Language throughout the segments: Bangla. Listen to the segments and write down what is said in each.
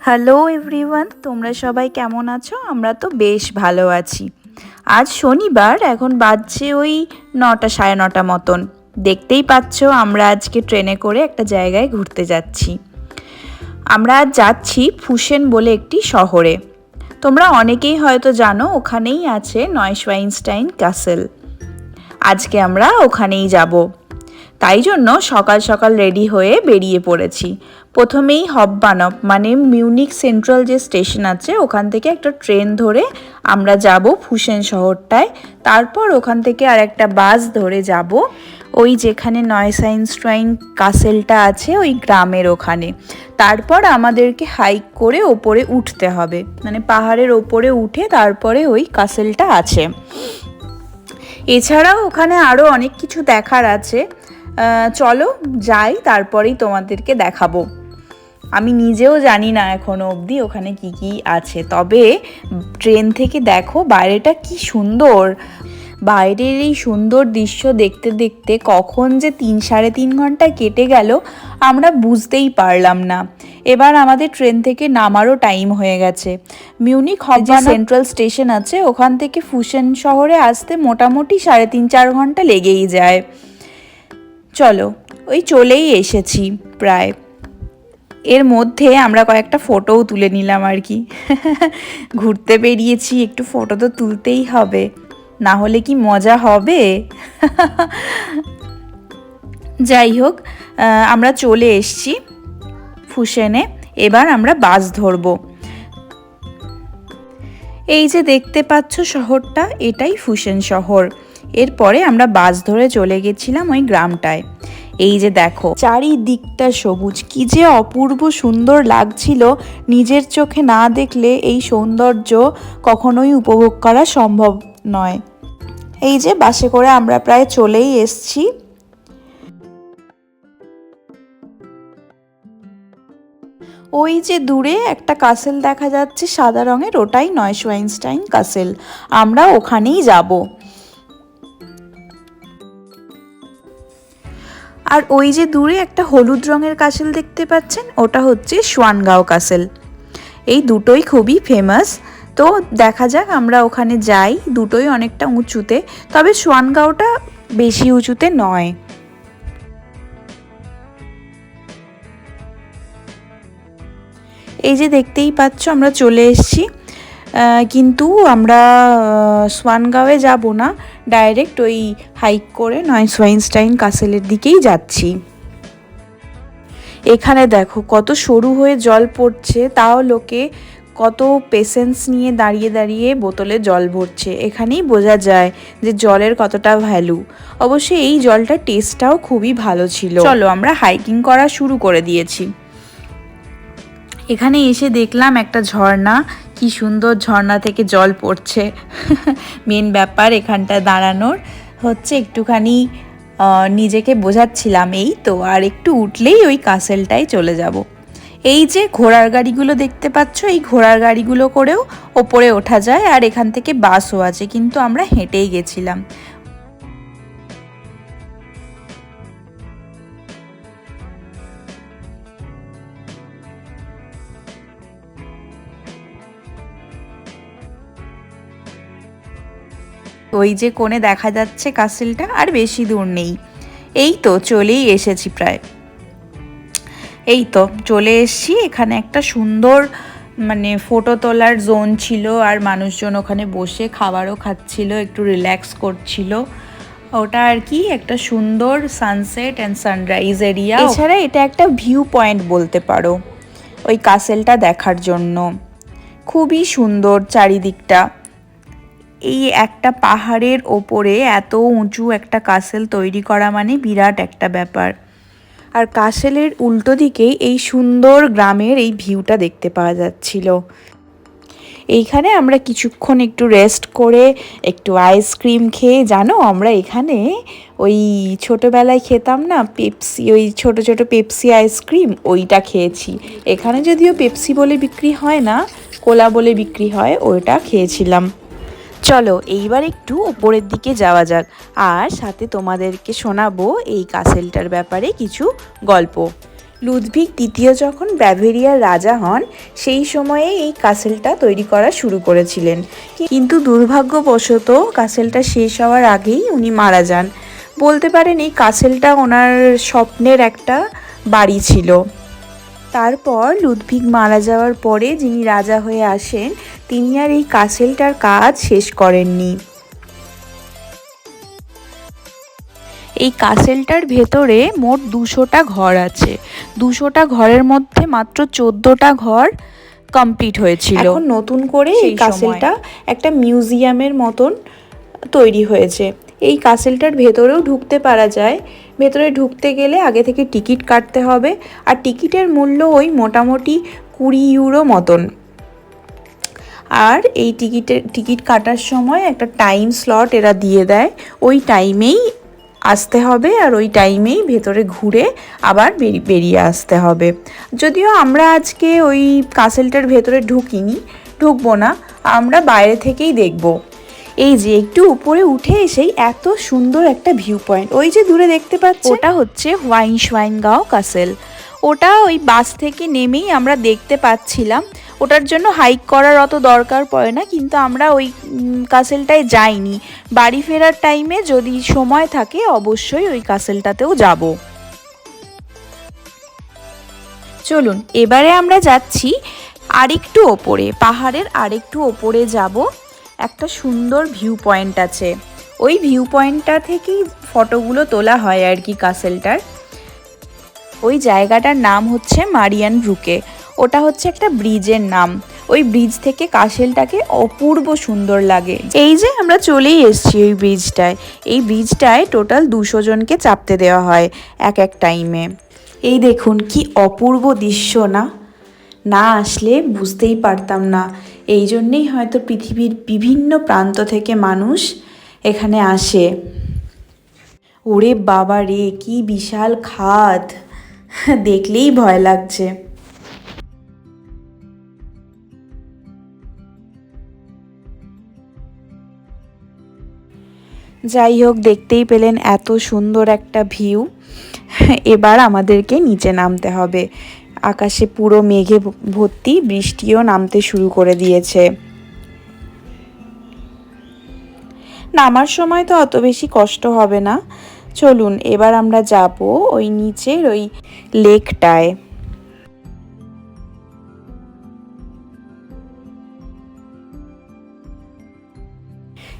হ্যালো এভরিওয়ান তোমরা সবাই কেমন আছো? আমরা তো বেশ ভালো আছি। আজ শনিবার, এখন বাজছে ওই নটা, সাড়ে নটা মতন। দেখতেই পাচ্ছ, আমরা আজকে ট্রেনে করে একটা জায়গায় ঘুরতে যাচ্ছি। আমরা আজ যাচ্ছি ফুসেন বলে একটি শহরে। তোমরা অনেকেই হয়তো জানো, ওখানেই আছে নয়সওয়াইনস্টাইন ক্যাসেল। আজকে আমরা ওখানেই যাব। তাই জন্য সকাল সকাল রেডি হয়ে বেরিয়ে পড়েছি। প্রথমেই হববানব মানে মিউনিক সেন্ট্রাল যে স্টেশন আছে, ওখান থেকে একটা ট্রেন ধরে আমরা যাব ফুসেন শহরটায়। তারপর ওখান থেকে আর একটা বাস ধরে যাব, ওই যেখানে নয়সাইনস্ট্রাইন কাসেলটা আছে, ওই গ্রামের ওখানে। তারপর আমাদেরকে হাইক করে ওপরে উঠতে হবে মানে পাহাড়ের ওপরে উঠে তারপরে ওই কাসেলটা আছে। এছাড়াও ওখানে আরও অনেক কিছু দেখার আছে। চলো যাই তারপরেই তোমাদেরকে দেখাবো। আমি নিজেও জানি না এখনও অবধি ওখানে কি কি আছে। তবে ট্রেন থেকে দেখো বাইরেটা কি সুন্দর। বাইরের এই সুন্দর দৃশ্য দেখতে দেখতে কখন যে তিন সাড়ে তিন ঘণ্টা কেটে গেল আমরা বুঝতেই পারলাম না। এবার আমাদের ট্রেন থেকে নামারও টাইম হয়ে গেছে। মিউনিক হব যে সেন্ট্রাল স্টেশন আছে ওখান থেকে ফুসেন শহরে আসতে মোটামুটি সাড়ে তিন চার ঘণ্টা লেগেই যায়। চলো, ওই চলেই এসেছি প্রায়। এর মধ্যে আমরা কয়েকটা ফটোও তুলে নিলাম আর কি। ঘুরতে বেরিয়েছি, একটু ফটো তো তুলতেই হবে। না হলে কি মজা হবে? যাই হোক আমরা চলে এসছি ফুসেনে। এবার আমরা বাস ধরব। এই যে দেখতে পাচ্ছ শহরটা, এটাই ফুসেন শহর। এরপরে আমরা বাস ধরে চলে গেছিলাম ওই গ্রামটায়। এই যে দেখো, চারিদিকটা সবুজ। কি যে অপূর্ব সুন্দর লাগছিল নিজের চোখে না দেখলে এই সৌন্দর্য কখনোই উপভোগ করা সম্ভব নয়। এই যে বাসে করে আমরা প্রায় চলেই এসছি। ওই যে দূরে একটা কাসেল দেখা যাচ্ছে সাদা রঙের, ওটাই নয়শ ওয়াইনস্টাইন কাসেল। আমরা ওখানেই যাব। আর ওই যে দূরে একটা হলুদ রঙের কাসেল দেখতে পাচ্ছেন, ওটা হচ্ছে সোয়ানগাঁও কাসেল। এই দুটোই খুবই ফেমাস তো দেখা যাক, আমরা ওখানে যাই। দুটোই অনেকটা উঁচুতে। তবে সোয়ানগাঁওটা বেশি উঁচুতে নয়। এই যে দেখতেই পাচ্ছ, আমরা চলে এসেছি। কিন্তু আমরা সোয়ানগাঁওয়ে যাব না। ডাইরেক্ট ওই হাইক করে নয় সোয়াইনস্টাইন কাসেলের দিকেই যাচ্ছি। এখানে দেখো, কত সরু হয়ে জল পড়ছে, তাও লোকে কত পেশেন্স নিয়ে দাঁড়িয়ে দাঁড়িয়ে বোতলে জল ভরছে। এখানেই বোঝা যায় যে জলের কতটা ভ্যালু অবশ্যই এই জলটার টেস্টটাও খুবই ভালো ছিল। চলো আমরা হাইকিং করা শুরু করে দিয়েছি। এখানে এসে দেখলাম একটা ঝর্ণা। কি সুন্দর ঝর্ণা থেকে জল পড়ছে। মেন ব্যাপার এখানটা দাঁড়ানোর। হচ্ছে একটুখানি নিজেকে বোঝাচ্ছিলাম এই তো, আর একটু উঠলেই ওই কাসেলটাই চলে যাব। এই যে ঘোড়ার গাড়িগুলো দেখতে পাচ্ছ, এই ঘোড়ার গাড়িগুলো করেও ওপরে ওঠা যায়, আর এখান থেকে বাসও আছে, কিন্তু আমরা হেঁটেই গেছিলাম। ওই যে কোণে দেখা যাচ্ছে কাসেলটা আর বেশি দূর নেই। এই তো চলেই এসেছি প্রায়। এই তো চলে এসছি, এখানে একটা সুন্দর মানে ফটো তোলার জোন ছিল আর মানুষজন ওখানে বসে খাবারও খাচ্ছিল, একটু রিল্যাক্স করছিল। ওটা আর কি, একটা সুন্দর সানসেট অ্যান্ড সানরাইজ এরিয়া এছাড়া এটা একটা ভিউ পয়েন্ট বলতে পারো, ওই কাসেলটা দেখার জন্য। খুবই সুন্দর চারিদিকটা। এই একটা পাহাড়ের ওপরে এত উঁচু একটা কাসেল তৈরি করা মানে বিরাট একটা ব্যাপার। আর কাসেলের উল্টো দিকেই এই সুন্দর গ্রামের এই ভিউটা দেখতে পাওয়া যাচ্ছিল। এইখানে আমরা কিছুক্ষণ একটু রেস্ট করে একটু আইসক্রিম খেয়ে, জানো আমরা এখানে ওই ছোটোবেলায় খেতাম না পেপসি ওই ছোট ছোট পেপসি আইসক্রিম ওইটা খেয়েছি। এখানে যদিও পেপসি বলে বিক্রি হয় না কোলা বলে বিক্রি হয়, ওইটা খেয়েছিলাম। চলো, এইবার একটু ওপরের দিকে যাওয়া যাক। আর সাথে তোমাদেরকে শোনাবো এই কাসেলটার ব্যাপারে কিছু গল্প। লুদভিক দ্বিতীয় যখন ব্যাভেরিয়ার রাজা হন, সেই সময়ে এই কাসেলটা তৈরি করা শুরু করেছিলেন। কিন্তু দুর্ভাগ্যবশত কাসেলটা শেষ হওয়ার আগেই উনি মারা যান। বলতে পারেন এই কাসেলটা ওনার স্বপ্নের একটা বাড়ি ছিল। তারপর লুদ্ভিগ মারা যাওয়ার পরে যিনি রাজা হয়ে আসেন তিনি আর এই কাসেলটার কাজ শেষ করেননি। এই কাসেলটার ভেতরে মোট দুশোটা ঘর আছে। দুশোটা ঘরের মধ্যে মাত্র চোদ্দোটা ঘর কমপ্লিট হয়েছিল। এখন নতুন করে এই কাসেলটা একটা মিউজিয়ামের মতন তৈরি হয়েছে। এই কাসেলটার ভেতরেও ঢুকতে পারা যায়। ভেতরে ঢুকতে গেলে আগে থেকে টিকিট কাটতে হবে। আর টিকিটের মূল্য ওই মোটামুটি কুড়ি ইউরো মতন। আর এই টিকিটের টিকিট কাটার সময় একটা টাইম স্লট এরা দিয়ে দেয়। ওই টাইমেই আসতে হবে আর ওই টাইমেই ভেতরে ঘুরে আবার বেরিয়ে আসতে হবে। যদিও আমরা আজকে ওই কাসেলটার ভেতরে ঢুকিনি, ঢুকবো না, আমরা বাইরে থেকেই দেখব। এই যে একটু উপরে উঠে এসেই এত সুন্দর একটা ভিউ পয়েন্ট ওই যে দূরে দেখতে পাচ্ছি ওটা হচ্ছে হোয়াইন সোয়াইনগাঁও কাসেল ওটা ওই বাস থেকে নেমেই আমরা দেখতে পাচ্ছিলাম। ওটার জন্য হাইক করার অত দরকার পড়ে না, কিন্তু আমরা ওই কাসেলটায় যাইনি। বাড়ি ফেরার টাইমে যদি সময় থাকে, অবশ্যই ওই কাসেলটাতেও যাব। চলুন, এবারে আমরা যাচ্ছি আরেকটু ওপরে, পাহাড়ের আরেকটু ওপরে যাব। একটা সুন্দর ভিউ পয়েন্ট আছে। ওই ভিউ পয়েন্টটা থেকেই ফটোগুলো তোলা হয় আর কি কাসেলটার ওই জায়গাটার নাম হচ্ছে মারিয়ান ব্রুকে ওটা হচ্ছে একটা ব্রিজের নাম। ওই ব্রিজ থেকে কাশেলটাকে অপূর্ব সুন্দর লাগে। এই যে আমরা চলেই এসছি ওই ব্রিজটায় এই ব্রিজটায় টোটাল দুশো জনকে চাপতে দেওয়া হয় এক এক টাইমে এই দেখুন কি অপূর্ব দৃশ্য না? না আসলে বুঝতেই পারতাম না। এই জন্যেই হয়তো পৃথিবীর বিভিন্ন প্রান্ত থেকে মানুষ এখানে আসে। ওরে বাবা রে, কি বিশাল খাদ। দেখলেই ভয় লাগছে। যাই হোক, দেখতেই পেলেন এত সুন্দর একটা ভিউ। এবার আমাদেরকে নিচে নামতে হবে। আকাশে পুরো মেঘে ভর্তি বৃষ্টিও নামতে শুরু করে দিয়েছে। নামার সময় তো অত বেশি কষ্ট হবে না। চলুন, এবার আমরা যাব ওই নিচের ওই লেকটায়।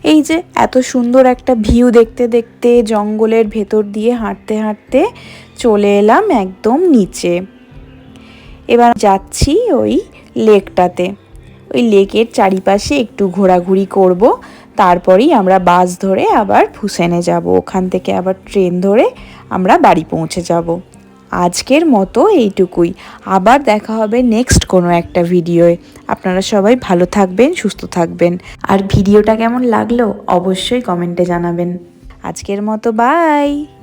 এই যে, এত সুন্দর একটা ভিউ দেখতে দেখতে জঙ্গলের ভেতর দিয়ে হাঁটতে হাঁটতে চলে এলাম একদম নিচে। এবার যাচ্ছি ওই লেকটাতে। ওই লেকের চারিপাশে একটু ঘোরাঘুরি করব, তারপরেই আমরা বাস ধরে আবার ফুসেনে যাব। ওখান থেকে আবার ট্রেন ধরে আমরা বাড়ি পৌঁছে যাব। আজকের মতো এইটুকুই। আবার দেখা হবে নেক্সট কোনো একটা ভিডিওয়ে। আপনারা সবাই ভালো থাকবেন, সুস্থ থাকবেন। আর ভিডিওটা কেমন লাগল অবশ্যই কমেন্টে জানাবেন। আজকের মতো, বাই!